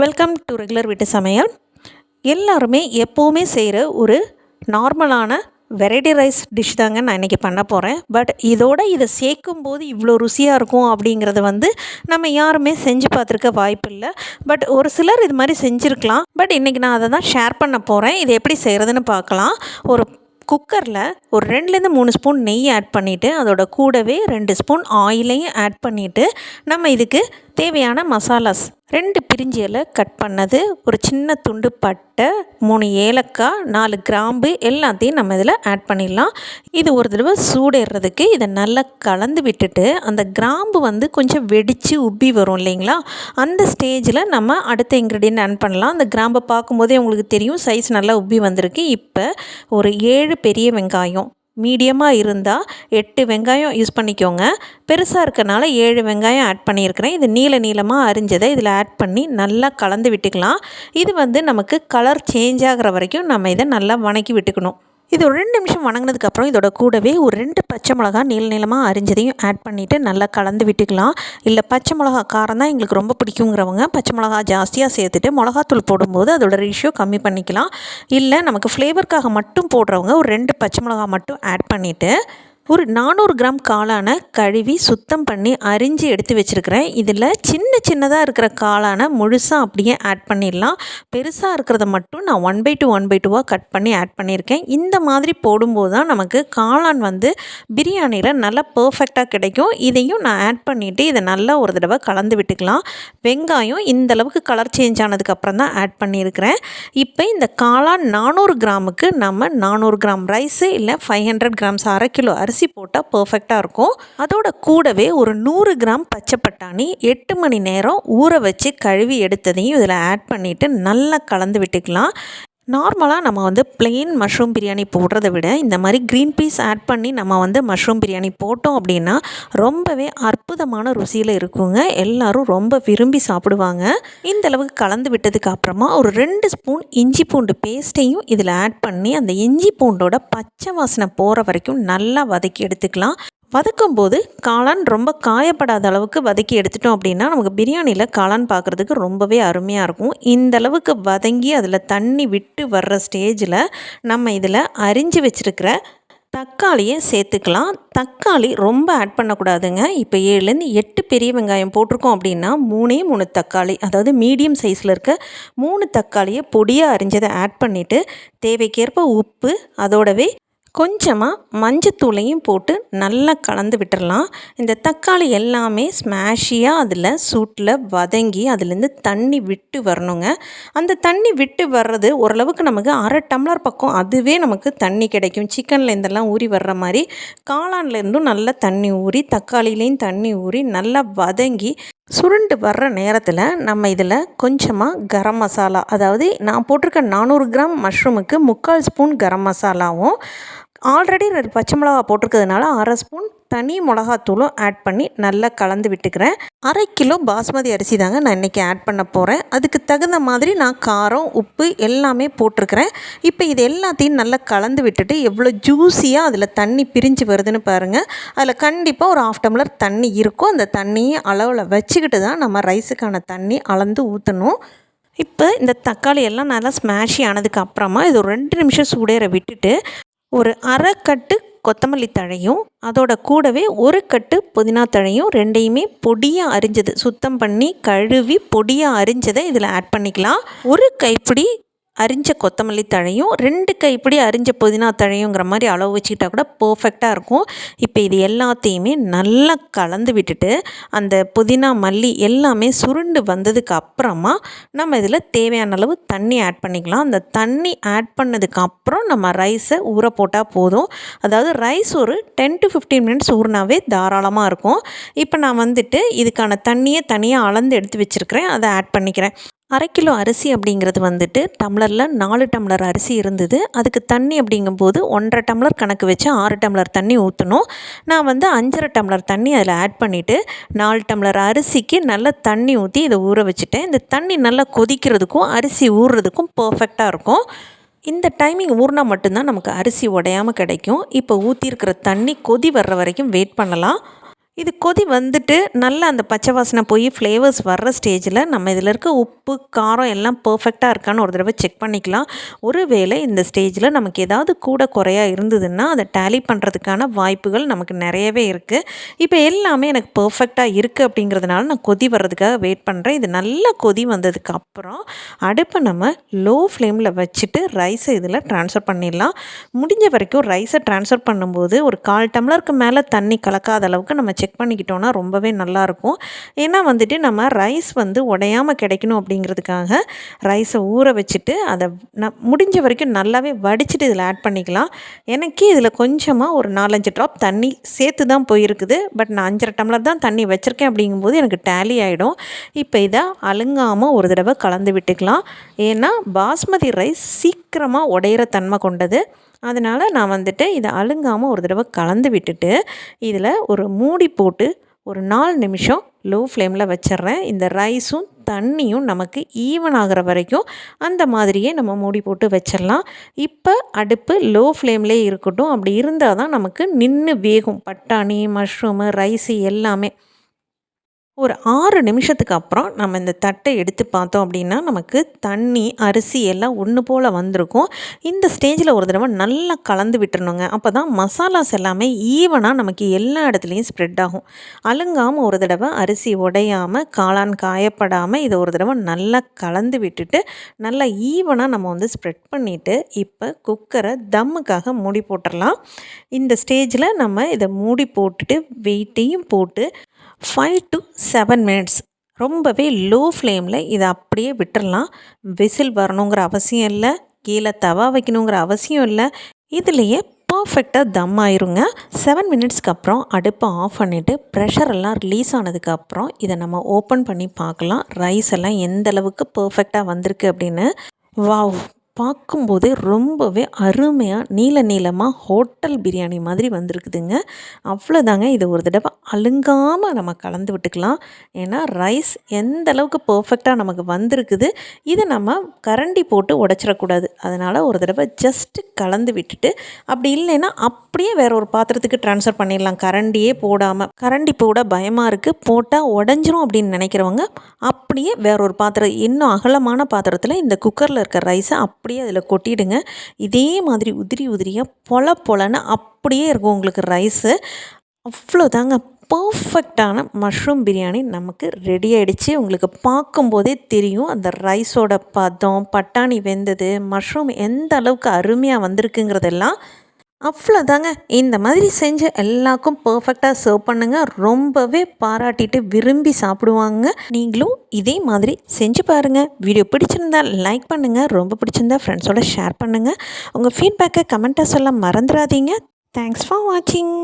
Welcome to regular வீட்டு சமையல். எல்லாருமே எப்போவுமே செய்கிற ஒரு நார்மலான வெரைட்டி ரைஸ் டிஷ் தாங்க நான் இன்றைக்கி பண்ண போகிறேன் பட் இதோட இதை சேர்க்கும் போது இவ்வளோ ருசியாக இருக்கும் அப்படிங்கிறத வந்து நம்ம யாருமே செஞ்சு பார்த்துருக்க வாய்ப்பு இல்லை. பட் ஒரு சிலர் இது மாதிரி செஞ்சுருக்கலாம். பட் இன்றைக்கி நான் அதை தான் ஷேர் பண்ண போகிறேன் இது எப்படி செய்கிறதுன்னு பார்க்கலாம். ஒரு குக்கரில் ஒரு ரெண்டுலேருந்து மூணு ஸ்பூன் நெய் ஆட் பண்ணிவிட்டு அதோட கூடவே ரெண்டு ஸ்பூன் ஆயிலையும் ஆட் பண்ணிவிட்டு நம்ம இதுக்கு தேவையான மசாலாஸ் ரெண்டு பிரிஞ்சி இலை கட் பண்ணது ஒரு சின்ன துண்டு பட்டை மூணு ஏலக்காய் நாலு கிராம்பு எல்லாத்தையும் நம்ம இதில் ஆட் பண்ணிடலாம். இது ஒரு தடவை சூடேறதுக்கு இதை நல்லா கலந்து விட்டுட்டு அந்த கிராம்பு வந்து கொஞ்சம் வெடித்து உப்பி வரும் இல்லைங்களா? அந்த ஸ்டேஜில் நம்ம அடுத்த இன்க்ரீடியன்ட் ஆட் பண்ணலாம். அந்த கிராம்பை பார்க்கும்போதே உங்களுக்கு தெரியும் சைஸ் நல்லா உப்பி வந்திருக்கு. இப்போ ஒரு ஏழு பெரிய வெங்காயம் மீடியமாக இருந்தால் எட்டு வெங்காயம் யூஸ் பண்ணிக்கோங்க. பெருசாக இருக்கனால ஏழு வெங்காயம் ஆட் பண்ணியிருக்கிறேன். இது நீல நீளமாக அரிஞ்சதை இதில் ஆட் பண்ணி நல்லா கலந்து விட்டுக்கலாம். இது வந்து நமக்கு கலர் சேஞ்ச் ஆகிற வரைக்கும் நம்ம இதை நல்லா வணக்கி விட்டுக்கணும். இது ஒரு ரெண்டு நிமிஷம் வணங்கினதுக்கப்புறம் இதோட கூடவே ஒரு ரெண்டு பச்சை மிளகா நீள நீளமாக அரிஞ்சதையும் ஆட் பண்ணிவிட்டு நல்லா கலந்து விட்டுக்கலாம். இல்லை பச்சை மிளகா காரம் தான் எங்களுக்கு ரொம்ப பிடிக்குங்கிறவங்க பச்சை மிளகா ஜாஸ்தியாக சேர்த்துட்டு மிளகாத்தூள் போடும்போது அதோட ரேஷியோ கம்மி பண்ணிக்கலாம். இல்லை நமக்கு ஃப்ளேவருக்காக மட்டும் போடுறவங்க ஒரு ரெண்டு பச்சை மிளகா மட்டும் ஆட் பண்ணிவிட்டு ஒரு நானூறு கிராம் காளானை கழுவி சுத்தம் பண்ணி அரிஞ்சு எடுத்து வச்சுருக்கிறேன். இதில் சின்ன சின்னதாக இருக்கிற காளானை முழுசாக அப்படியே ஆட் பண்ணிடலாம். பெருசாக இருக்கிறத மட்டும் நான் one by two one by டூவாக கட் பண்ணி ஆட் பண்ணியிருக்கேன். இந்த மாதிரி போடும்போது தான் நமக்கு காளான் வந்து பிரியாணியில் நல்லா பர்ஃபெக்டாக கிடைக்கும். இதையும் நான் ஆட் பண்ணிவிட்டு இதை நல்லா ஒரு தடவை கலந்து விட்டுக்கலாம். வெங்காயம் இந்தளவுக்கு கலர் சேஞ்ச் ஆனதுக்கப்புறம் தான் ஆட் பண்ணியிருக்கிறேன். இப்போ இந்த காளான் நானூறு கிராமுக்கு நம்ம நானூறு கிராம் ரைஸு இல்லை ஃபைவ் ஹண்ட்ரட் கிராம்ஸ் அரை கிலோ அரிசி அரிசி போட்டால் பர்ஃபெக்டாக இருக்கும். அதோட கூடவே ஒரு நூறு கிராம் பச்சை பட்டாணி எட்டு மணி நேரம் ஊற வச்சு கழுவி எடுத்ததையும் இதில் ஆட் பண்ணிவிட்டு நல்லா கலந்து விட்டுக்கலாம். நார்மலாக நம்ம வந்து பிளெயின் மஷ்ரூம் பிரியாணி போடுறத விட இந்த மாதிரி க்ரீன் பீஸ் ஆட் பண்ணி நம்ம வந்து மஷ்ரூம் பிரியாணி போட்டோம் அப்படின்னா ரொம்பவே அற்புதமான ருசியில் இருக்குங்க. எல்லோரும் ரொம்ப விரும்பி சாப்பிடுவாங்க. இந்த அளவுக்கு கலந்து விட்டதுக்கு அப்புறமா ஒரு ரெண்டு ஸ்பூன் இஞ்சி பூண்டு பேஸ்ட்டையும் இதில் ஆட் பண்ணி அந்த இஞ்சி பூண்டோட பச்சை வாசனை போகிற வரைக்கும் நல்லா வதக்கி எடுத்துக்கலாம். வதக்கும் போது காளான் ரொம்ப காயப்படாத அளவுக்கு வதக்கி எடுத்துட்டோம் அப்படின்னா நமக்கு பிரியாணியில் காளான் பார்க்குறதுக்கு ரொம்பவே அருமையாக இருக்கும். இந்த அளவுக்கு வதங்கி அதில் தண்ணி விட்டு வர்ற ஸ்டேஜில் நம்ம இதில் அரிஞ்சு வச்சுருக்கிற தக்காளியை சேர்த்துக்கலாம். தக்காளி ரொம்ப ஆட் பண்ணக்கூடாதுங்க. இப்போ ஏழுலேருந்து எட்டு பெரிய வெங்காயம் போட்டிருக்கோம் அப்படின்னா மூணே மூணு தக்காளி அதாவது மீடியம் சைஸில் இருக்க மூணு தக்காளியை பொடியாக அரிஞ்சதை ஆட் பண்ணிவிட்டு தேவைக்கேற்ப உப்பு அதோடவே கொஞ்சமாக மஞ்சத்தூளையும் போட்டு நல்லா கலந்து விட்டுடலாம் இந்த தக்காளி எல்லாமே ஸ்மாஷியாக அதில் சூட்டில் வதங்கி அதுலேருந்து தண்ணி விட்டு வரணுங்க. அந்த தண்ணி விட்டு வர்றது ஓரளவுக்கு நமக்கு அரை டம்ளர் பக்கம் அதுவே நமக்கு தண்ணி கிடைக்கும். சிக்கன்லேருந்தெல்லாம் ஊறி வர்ற மாதிரி காளான்லேருந்தும் நல்லா தண்ணி ஊறி தக்காளிலேயும் தண்ணி ஊறி நல்லா வதங்கி சுருண்டு வர்ற நேரத்தில் நம்ம இதில் கொஞ்சமாக கரம் மசாலா அதாவது நான் போட்டிருக்க நானூறு கிராம் மஷ்ரூமுக்கு முக்கால் ஸ்பூன் கரம் மசாலாவும் ஆல்ரெடி ரெண்டு பச்சை மிளகா போட்டிருக்கிறதுனால அரை ஸ்பூன் தனி மிளகாத்தூளும் ஆட் பண்ணி நல்லா கலந்து விட்டுக்கிறேன். அரை கிலோ பாஸ்மதி அரிசி தாங்க நான் இன்றைக்கி ஆட் பண்ண போகிறேன் அதுக்கு தகுந்த மாதிரி நான் காரம் உப்பு எல்லாமே போட்டிருக்கிறேன். இப்போ இது எல்லாத்தையும் நல்லா கலந்து விட்டுட்டு எவ்வளோ ஜூஸியாக அதில் தண்ணி பிரிஞ்சு வருதுன்னு பாருங்கள் அதில் கண்டிப்பாக ஒரு ஆஃப் டம்ளர் தண்ணி இருக்கும். அந்த தண்ணியை அளவில் வச்சுக்கிட்டு தான் நம்ம ரைஸுக்கான தண்ணி அளந்து ஊற்றணும் இப்போ இந்த தக்காளி எல்லாம் நல்லா ஸ்மாஷி ஆனதுக்கு அப்புறமா இது ஒரு ரெண்டு நிமிஷம் சூடேற விட்டுட்டு ஒரு அரை கட்டு கொத்தமல்லி தழையும் அதோட கூடவே ஒரு கட்டு புதினா தழையும் ரெண்டையுமே பொடியாக அரிஞ்சது. சுத்தம் பண்ணி கழுவி பொடியாக அரிஞ்சதை இதில் ஆட் பண்ணிக்கலாம். ஒரு கைப்பிடி அரிஞ்ச கொத்தமல்லி தழையும் ரெண்டு கைப்பிடி அரிஞ்ச புதினா தழையுங்கிற மாதிரி அளவு வச்சுக்கிட்டா கூட பர்ஃபெக்டாக இருக்கும். இப்போ இது எல்லாத்தையுமே நல்லா கலந்து விட்டுட்டு அந்த புதினா மல்லி எல்லாமே சுருண்டு வந்ததுக்கு அப்புறமா நம்ம இதில் தேவையான அளவு தண்ணி ஆட் பண்ணிக்கலாம். அந்த தண்ணி ஆட் பண்ணதுக்கு அப்புறம் நம்ம ரைஸை ஊற போட்டால் போதும். அதாவது ரைஸ் ஒரு டென் டு ஃபிஃப்டீன் மினிட்ஸ் ஊறினாவே தாராளமாக இருக்கும். இப்போ நான் வந்துட்டு இதுக்கான தண்ணியை தனியாக அளந்து எடுத்து வச்சுருக்கிறேன். அதை ஆட் பண்ணிக்கிறேன். அரை கிலோ அரிசி அப்படிங்கிறது வந்துட்டு டம்ளரில் நாலு டம்ளர் அரிசி இருந்தது. அதுக்கு தண்ணி அப்படிங்கும்போது ஒன்றரை டம்ளர் கணக்கு வச்சு ஆறு டம்ளர் தண்ணி ஊற்றணும் நான் வந்து அஞ்சரை டம்ளர் தண்ணி அதில் ஆட் பண்ணிவிட்டு நாலு டம்ளர் அரிசிக்கு நல்லா தண்ணி ஊற்றி இதை ஊற வச்சுட்டேன். இந்த தண்ணி நல்லா கொதிக்கிறதுக்கும் அரிசி ஊறுறதுக்கும் பர்ஃபெக்டாக இருக்கும். இந்த டைமிங் ஊறினா மட்டும்தான் நமக்கு அரிசி உடையாமல் கிடைக்கும். இப்போ ஊற்றிருக்கிற தண்ணி கொதி வர்ற வரைக்கும் வெயிட் பண்ணலாம். இது கொதி வந்துட்டு நல்லா அந்த பச்சை வாசனை போய் ஃப்ளேவர்ஸ் வர்ற ஸ்டேஜில் நம்ம இதில் இருக்க உப்பு காரம் எல்லாம் பர்ஃபெக்டாக இருக்கான்னு ஒரு தடவை செக் பண்ணிக்கலாம். ஒருவேளை இந்த ஸ்டேஜில் நமக்கு ஏதாவது கூட குறையா இருந்ததுன்னா அதை டேலி பண்ணுறதுக்கான வாய்ப்புகள் நமக்கு நிறையவே இருக்குது இப்போ எல்லாமே எனக்கு பர்ஃபெக்டாக இருக்குது அப்படிங்கிறதுனால நான் கொதி வர்றதுக்காக வெயிட் பண்ணுறேன் இது நல்லா கொதி வந்ததுக்கு அப்புறம் அடுப்பை நம்ம லோ ஃப்ளேமில் வச்சுட்டு ரைஸை இதில் ட்ரான்ஸ்ஃபர் பண்ணிடலாம். முடிஞ்ச வரைக்கும் ரைஸை ட்ரான்ஸ்ஃபர் பண்ணும்போது ஒரு கால் டம்ளருக்கு மேலே தண்ணி கலக்காத அளவுக்கு நம்ம செக் செக் பண்ணிக்கிட்டோன்னா ரொம்பவே நல்லாயிருக்கும். ஏன்னா வந்துட்டு நம்ம ரைஸ் வந்து உடையாமல் கிடைக்கணும் அப்படிங்கிறதுக்காக ரைஸை ஊற வச்சுட்டு அதை ந முடிஞ்ச வரைக்கும் நல்லாவே வடிச்சிட்டு இதில் ஆட் பண்ணிக்கலாம். எனக்கே இதில் கொஞ்சமாக ஒரு நாலஞ்சு ட்ராப் தண்ணி சேர்த்து தான் போயிருக்குது. பட் நான் அஞ்சரை டம்ளர் தான் தண்ணி வச்சுருக்கேன் அப்படிங்கும்போது எனக்கு டேலி ஆகிடும் இப்போ இதை அழுங்காமல் ஒரு தடவை கலந்து விட்டுக்கலாம். ஏன்னா பாஸ்மதி ரைஸ் சீக்கிரமாக உடையிற தன்மை கொண்டது. அதனால் நான் வந்துட்டு இதை அழுங்காமல் ஒரு தடவை கலந்து விட்டுட்டு இதில் ஒரு மூடி போட்டு ஒரு நாலு நிமிஷம் லோ ஃப்ளேமில் வச்சிட்றேன் இந்த ரைஸும் தண்ணியும் நமக்கு ஈவன் ஆகிற வரைக்கும் அந்த மாதிரியே நம்ம மூடி போட்டு வச்சிடலாம் இப்போ அடுப்பு லோ ஃப்ளேம்லேயே இருக்கட்டும். அப்படி இருந்தால் தான் நமக்கு நின்று வேகும். பட்டாணி மஷ்ரூமு ரைஸு எல்லாமே. ஒரு ஆறு நிமிஷத்துக்கு அப்புறம் நம்ம இந்த தட்டை எடுத்து பார்த்தோம் அப்படின்னா நமக்கு தண்ணி அரிசி எல்லாம் ஒன்று போல் வந்திருக்கும். இந்த ஸ்டேஜில் ஒரு தடவை நல்லா கலந்து விட்டுருணுங்க அப்போ தான் மசாலாஸ் எல்லாமே ஈவனாக நமக்கு எல்லா இடத்துலையும் ஸ்ப்ரெட் ஆகும். அழுங்காமல் ஒரு தடவை அரிசி உடையாமல் காளான் காயப்படாமல் இதை ஒரு தடவை நல்லா கலந்து விட்டுட்டு நல்லா ஈவனாக நம்ம வந்து ஸ்ப்ரெட் பண்ணிவிட்டு இப்போ குக்கரை தம்முக்காக மூடி போட்டுடலாம் இந்த ஸ்டேஜில் நம்ம இதை மூடி போட்டுட்டு வெயிட்டையும் போட்டு ஃபைவ் டு செவன் மினிட்ஸ் ரொம்பவே லோ ஃப்ளேமில் இதை அப்படியே விட்டுறலாம். விசில் வரணுங்கிற அவசியம் இல்லை. கீழே தவா வைக்கணுங்கிற அவசியம் இல்லை. இதுலேயே பர்ஃபெக்டாக தம் ஆயிருங்க. செவன் மினிட்ஸ்க்கு அப்புறம் அடுப்பை ஆஃப் பண்ணிவிட்டு ப்ரெஷர் எல்லாம் ரிலீஸ் ஆனதுக்கப்புறம் இதை நம்ம ஓப்பன் பண்ணி பார்க்கலாம். ரைஸ் எல்லாம் எந்த அளவுக்கு பர்ஃபெக்டாக வந்திருக்கு அப்படின்னு. வாவ் பார்க்கும்போதே ரொம்பவே அருமையாக நீல நீளமாக ஹோட்டல் பிரியாணி மாதிரி வந்திருக்குதுங்க. அவ்வளோதாங்க இதை ஒரு தடவை அழுங்காமல் நம்ம கலந்து விட்டுக்கலாம். ஏன்னா ரைஸ் எந்த அளவுக்கு பர்ஃபெக்டாக நமக்கு வந்திருக்குது இதை நம்ம கரண்டி போட்டு உடச்சிடக்கூடாது. அதனால் ஒரு தடவை ஜஸ்ட்டு கலந்து விட்டுட்டு அப்படி இல்லைன்னா அப்படியே வேற ஒரு பாத்திரத்துக்கு ட்ரான்ஸ்ஃபர் பண்ணிடலாம். கரண்டியே போடாமல் கரண்டி போட பயமாக இருக்குது போட்டால் உடஞ்சிரும் அப்படின்னு நினைக்கிறவங்க அப்படியே வேற ஒரு பாத்திரம் இன்னும் அகலமான பாத்திரத்தில் இந்த குக்கரில் இருக்க ரைஸை அப்படியே அதில் கொட்டிடுங்க. இதே மாதிரி உதிரி உதிரியாக பொல பொலன்னு அப்படியே இருக்கும் உங்களுக்கு ரைஸு அவ்வளோதாங்க. பர்ஃபெக்டான மஷ்ரூம் பிரியாணி நமக்கு ரெடி ஆகிடுச்சு உங்களுக்கு பார்க்கும்போதே தெரியும். அந்த ரைஸோட பதம் பட்டாணி வெந்தது மஷ்ரூம் எந்த அளவுக்கு அருமையாக வந்திருக்குங்கிறதெல்லாம் அவ்வளோதாங்க. இந்த மாதிரி செஞ்சு எல்லாருக்கும் பர்ஃபெக்டாக சர்வ் பண்ணுங்கள் ரொம்பவே பாராட்டிட்டு விரும்பி சாப்பிடுவாங்க. நீங்களும் இதே மாதிரி செஞ்சு பாருங்கள் வீடியோ பிடிச்சிருந்தா லைக் பண்ணுங்கள் ரொம்ப பிடிச்சிருந்தா ஃப்ரெண்ட்ஸோட ஷேர் பண்ணுங்கள் உங்கள் ஃபீட்பேக்கை கமெண்ட்டாக சொல்ல மறந்துடாதீங்க தேங்க்ஸ் ஃபார் வாட்சிங்